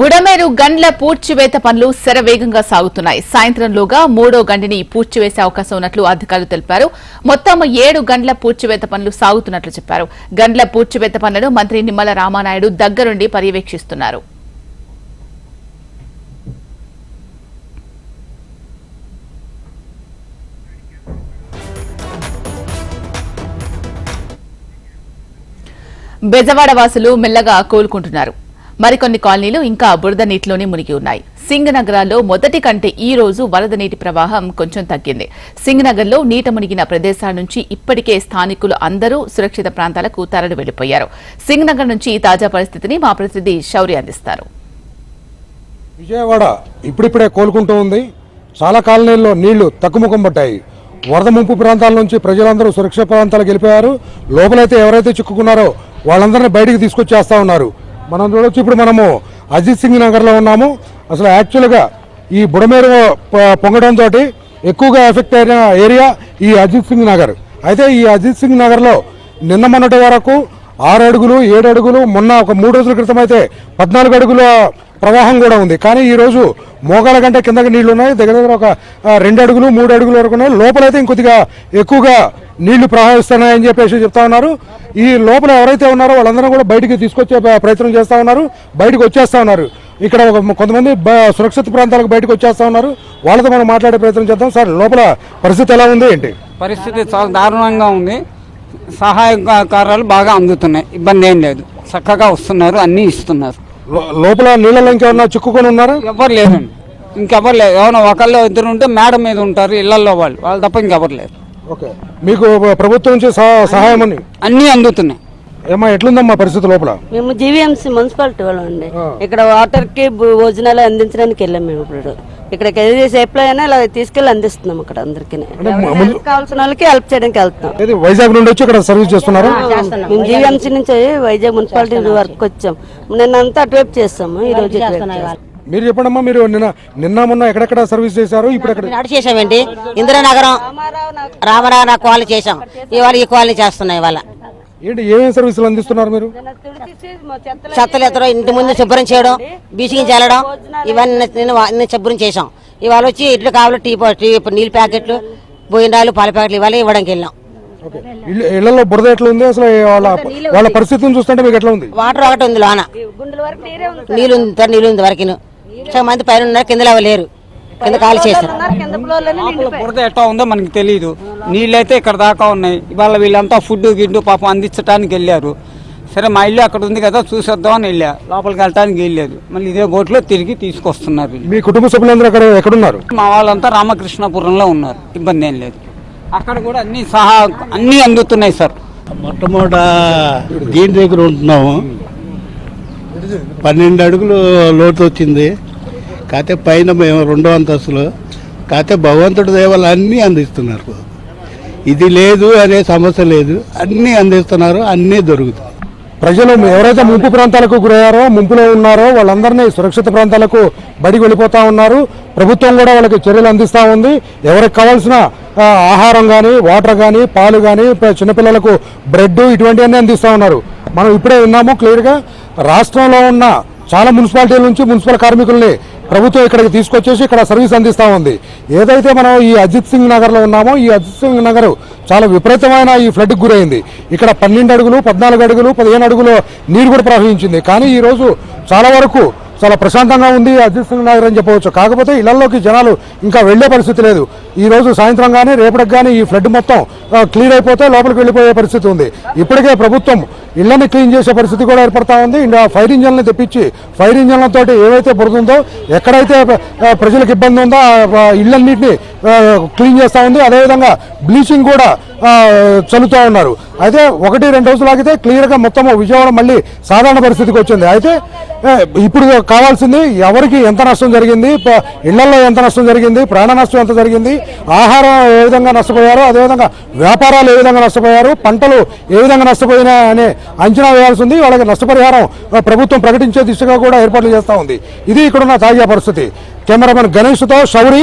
బుడమేరు గండ్ల పూడ్చివేత పనులు శరవేగంగా సాగుతున్నాయి. సాయంత్రంలోగా మూడో గండిని పూడ్చివేసే అవకాశం ఉన్నట్లు అధికారులు తెలిపారు. మొత్తం ఏడు గండ్ల పూడ్చివేత పనులు సాగుతున్నట్లు చెప్పారు. గండ్ల పూడ్చివేత పనులను మంత్రి నిమ్మల రామానాయుడు దగ్గరుండి పర్యవేక్షిస్తున్నారు. బెజవాడ వాసులు మెల్లగా కోలుకుంటున్నారు. మరికొన్ని కాలనీలు ఇంకా బురద నీటిలోనే మునిగి ఉన్నాయి. సింగ్ నగరాల్లో మొదటి కంటే ఈ రోజు వరద నీటి ప్రవాహం కొంచెం తగ్గింది. సింగ్ నగర్లో నీట మునిగిన ప్రదేశాల నుంచి ఇప్పటికే స్థానికులు అందరూ సురక్షిత ప్రాంతాలకు తరలి వెళ్ళిపోయారు సింగ్ నగర్ నుంచి తాజా పరిస్థితిని మా ప్రతినిధి శౌర్య అందిస్తారు. విజయవాడ ఇప్పుడిప్పుడే కోలుకుంటూ ఉంది. చాలా కాలనీల్లో నీళ్ళు తక్కుముఖం పట్టాయి. వరద ముంపు ప్రాంతాల నుంచి ప్రజలందరూ సురక్షిత ప్రాంతాలకు వెళ్ళిపోయారు. లోపలైతే ఎవరైతే చిక్కుకున్నారో వాళ్ళందరినీ బయటికి తీసుకొచ్చేస్తా ఉన్నారు. మనం చూడొచ్చు. ఇప్పుడు మనము అజిత్ సింగ్ నగర్లో ఉన్నాము. అసలు యాక్చువల్గా ఈ బుడమేరు పొంగడంతో ఎక్కువగా ఎఫెక్ట్ అయిన ఏరియా ఈ అజిత్ సింగ్ నగర్. అయితే ఈ అజిత్ సింగ్ నగర్లో నిన్న మొన్నటి వరకు ఆరు అడుగులు ఏడు అడుగులు మొన్న ఒక మూడు రోజుల క్రితం అయితే పద్నాలుగు అడుగుల ప్రవాహం కూడా ఉంది. కానీ ఈ రోజు మోకాల కంటే కిందకి నీళ్ళు ఉన్నాయి. దగ్గర దగ్గర ఒక రెండు అడుగులు మూడు అడుగుల వరకు ఉన్నాయి. లోపలైతే ఇంకొద్దిగా ఎక్కువగా నీళ్ళు ప్రవహిస్తున్నాయని చెప్పేసి చెప్తా ఉన్నారు. ఈ లోపల ఎవరైతే ఉన్నారో వాళ్ళందరూ కూడా బయటికి తీసుకొచ్చే ప్ర- ప్రయత్నం చేస్తా ఉన్నారు. బయటకు వచ్చేస్తా ఉన్నారు. ఇక్కడ ఒక కొంతమంది సురక్షిత ప్రాంతాలకు బయటకు వచ్చేస్తా ఉన్నారు. వాళ్ళతో మనం మాట్లాడే ప్రయత్నం చేద్దాం. సార్ లోపల పరిస్థితి ఎలా ఉంది ఏంటి? పరిస్థితి చాలా దారుణంగా ఉంది. సహాయకారాలు బాగా అందుతున్నాయి. ఇబ్బంది ఏం లేదు. చక్కగా వస్తున్నారు. అన్నీ ఇస్తున్నారు. లోపల నీళ్ళలో ఇంకేమన్నా చిక్కుకొని ఉన్నారా? ఎవరు లేరండి. ఇంకెవరు లేదు ఎవరైనా ఒకళ్ళు ఇద్దరు ఉంటే మేడ మీద ఉంటారు. ఇళ్ళలో వాళ్ళు. వాళ్ళు తప్ప ఇంకెవరు లేరు. ఓకే. మీకు ప్రభుత్వం నుంచి సహా- సహాయం అని? అన్నీ అందుతున్నాయి. ఏమా ఎట్లుందమ్మా పరిస్థితి లోపల? మేము జీవీఎంసీ మున్సిపాలిటీ వాళ్ళం అండి. ఇక్కడ వాటర్కి భోజనాలు అందించడానికి వెళ్ళాం మేము ఇప్పుడు. ఏది సేఫ్లో అయినా ఇలా తీసుకెళ్ళి అందిస్తున్నాం అక్కడ అందరికి. కావాల్సిన వాళ్ళకి హెల్ప్ చేయడానికి వెళ్తున్నాం. వైజాగ్ నుండి వచ్చి ఇక్కడ సర్వీస్ చేస్తున్నారు? మేము జీవీఎంసీ నుంచి వైజాగ్ మున్సిపాలిటీ వర్క్ వచ్చాం. నిన్నంతా అటువైపు చేస్తాము ఈ రోజు మీరు చెప్పండమ్మా మీరు నిన్న నిన్న మొన్న ఎక్కడెక్కడ సర్వీస్ చేశారు? ఇప్పుడు ఎక్కడ? నడు చేసామండి ఇందిరానగరం. రామరావు నా కాలనీ చేసాం ఇవాళ ఈ కాలనీ చేస్తున్నాయి ఇవాళ. ఏంటి ఏమేమి సర్వీసులు అందిస్తున్నారు మీరు? చెత్తలు ఎత్తడం ఇంటి ముందు శుభ్రం చేయడం బీచింగ్ చల్లడం ఇవన్నీ నేను అన్ని శుభ్రం చేసాం ఇవాళ వచ్చి ఇట్లు కావాలి టీ టీ నీళ్ళ ప్యాకెట్లు భోజనాలు పాల ప్యాకెట్లు ఇవాళ ఇవ్వడానికి వెళ్ళాం. ఇళ్ళలో బురద ఎట్లా ఉంది? అసలు వాళ్ళ వాళ్ళ పరిస్థితిని చూస్తుంటే మీకు ఎట్లా ఉంది? వాటర్ ఒకటి ఉంది లోన. నీళ్ళు ఉంది నీళ్ళు ఉంది వరకు చాలా మంది పైన ఉన్నారు కింద లేరు కింద ఖాళీ చేశారు. బురద ఎట్లా ఉందో మనకి తెలియదు నీళ్ళైతే ఇక్కడ దాకా ఉన్నాయి. ఇవాళ వీళ్ళంతా ఫుడ్ గిడ్డు పాపం అందించడానికి వెళ్ళారు. సరే మా ఇల్లు అక్కడ ఉంది కదా చూసేద్దామని వెళ్ళా. లోపలికి వెళ్ళడానికి వెళ్ళలేదు. మళ్ళీ ఇదే బోట్లో తిరిగి తీసుకొస్తున్నారు. మీ కుటుంబ సభ్యులందరూ అక్కడ ఎక్కడున్నారు? మా వాళ్ళంతా రామకృష్ణపురంలో ఉన్నారు. ఇబ్బంది ఏం లేదు. అక్కడ కూడా అన్ని సహా అన్నీ అందుతున్నాయి సార్. మొట్టమొదట దీని దగ్గర ఉంటున్నాము. పన్నెండు అడుగులు లోతు వచ్చింది. కాకపోతే పైన మేము రెండో అంతస్తులు కాకపోతే భగవంతుడి దేవాలు అన్నీ అందిస్తున్నారు. ఇది లేదు అనే సమస్య లేదు. అన్నీ అందిస్తున్నారు అన్నీ దొరుకుతాయి. ప్రజలు ఎవరైతే ముంపు ప్రాంతాలకు గురయ్యారో ముంపులో ఉన్నారో వాళ్ళందరినీ సురక్షిత ప్రాంతాలకు బడికి వెళ్ళిపోతా ఉన్నారు. ప్రభుత్వం కూడా వాళ్ళకి చర్యలు అందిస్తూ ఉంది. ఎవరికి కావాల్సిన ఆహారం కానీ వాటర్ కానీ పాలు కానీ చిన్నపిల్లలకు బ్రెడ్ ఇటువంటివన్నీ అందిస్తూ ఉన్నారు. మనం ఇప్పుడే విన్నాము క్లియర్గా రాష్ట్రంలో ఉన్న చాలా మున్సిపాలిటీల నుంచి మున్సిపల్ కార్మికుల్ని ప్రభుత్వం ఇక్కడికి తీసుకొచ్చేసి ఇక్కడ సర్వీస్ అందిస్తూ ఉంది. ఏదైతే మనం ఈ అజిత్ సింగ్ నగర్లో ఉన్నామో ఈ అజిత్ సింగ్ నగర్ చాలా విపరీతమైన ఈ ఫ్లడ్కి గురైంది. ఇక్కడ పన్నెండు అడుగులు పద్నాలుగు అడుగులు పదిహేను అడుగులు నీరు కూడా ప్రవహించింది. కానీ ఈరోజు చాలా వరకు చాలా ప్రశాంతంగా ఉంది అజిత్ నగర్ అని చెప్పవచ్చు. కాకపోతే ఇళ్ళలోకి జనాలు ఇంకా వెళ్ళే పరిస్థితి లేదు. ఈ రోజు సాయంత్రం కానీ రేపటికి కానీ ఈ ఫ్లడ్ మొత్తం క్లియర్ అయిపోతే లోపలికి వెళ్ళిపోయే పరిస్థితి ఉంది. ఇప్పటికే ప్రభుత్వం ఇళ్ళని క్లీన్ చేసే పరిస్థితి కూడా ఏర్పడతా ఉంది. ఇంకా ఫైర్ ఇంజన్లను తెప్పించి ఫైర్ ఇంజన్లతో ఏవైతే పడుతుందో ఎక్కడైతే ప్రజలకు ఇబ్బంది ఉందో ఆ ఇళ్ళన్నింటినీ క్లీన్ చేస్తూ ఉంది. అదేవిధంగా బ్లీచింగ్ కూడా చల్లుతూ ఉన్నారు. అయితే ఒకటి రెండు రోజులు ఆగితే క్లియర్గా మొత్తం విజయవాడ మళ్ళీ సాధారణ పరిస్థితికి వచ్చింది. అయితే ఇప్పుడు కావాల్సింది ఎవరికి ఎంత నష్టం జరిగింది ఇళ్ళలో ఎంత నష్టం జరిగింది ప్రాణ నష్టం ఎంత జరిగింది ఆహారం ఏ విధంగా నష్టపోయారు అదేవిధంగా వ్యాపారాలు ఏ విధంగా నష్టపోయారు పంటలు ఏ విధంగా నష్టపోయినా అనే అంచనా వేయాల్సి ఉంది వాళ్ళకి నష్టపరిహారం ప్రభుత్వం ప్రకటించే దిశగా కూడా ఏర్పాట్లు చేస్తూ ఉంది. ఇది ఇక్కడున్న తాజా పరిస్థితి. కెమెరామెన్ గణేష్తో శౌరి.